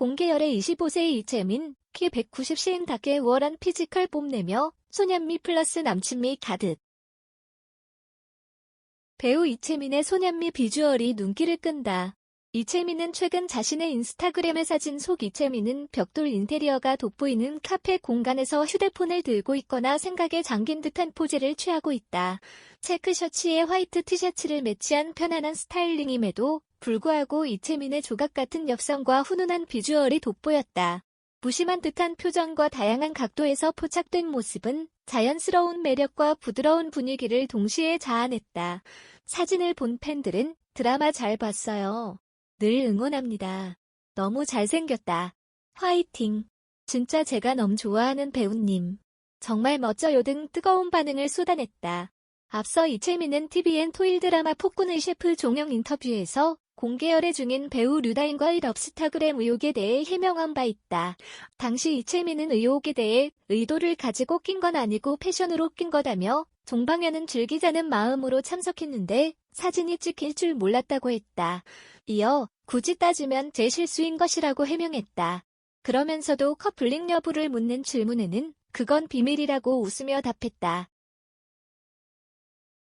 공개열의 25세 이채민, 키 190cm답게 우월한 피지컬 뽐내며 소년미 플러스 남친미 가득. 배우 이채민의 소년미 비주얼이 눈길을 끈다. 이채민은 최근 자신의 인스타그램에 사진 속 이채민은 벽돌 인테리어가 돋보이는 카페 공간에서 휴대폰을 들고 있거나 생각에 잠긴 듯한 포즈를 취하고 있다. 체크 셔츠에 화이트 티셔츠를 매치한 편안한 스타일링임에도 불구하고 이채민의 조각 같은 엽성과 훈훈한 비주얼이 돋보였다. 무심한 듯한 표정과 다양한 각도에서 포착된 모습은 자연스러운 매력과 부드러운 분위기를 동시에 자아냈다. 사진을 본 팬들은 드라마 잘 봤어요. 늘 응원합니다. 너무 잘생겼다. 화이팅. 진짜 제가 너무 좋아하는 배우님. 정말 멋져요 등 뜨거운 반응을 쏟아냈다. 앞서 이채민은 TVN 토일 드라마 폭군의 셰프 종영 인터뷰에서 공개 열애 중인 배우 류다인과의 럽스타그램 의혹에 대해 해명한 바 있다. 당시 이채민은 의혹에 대해 의도를 가지고 낀 건 아니고 패션으로 낀 거다며 동방연은 즐기자는 마음으로 참석했는데 사진이 찍힐 줄 몰랐다고 했다. 이어 굳이 따지면 제 실수인 것이라고 해명했다. 그러면서도 커플링 여부를 묻는 질문에는 그건 비밀이라고 웃으며 답했다.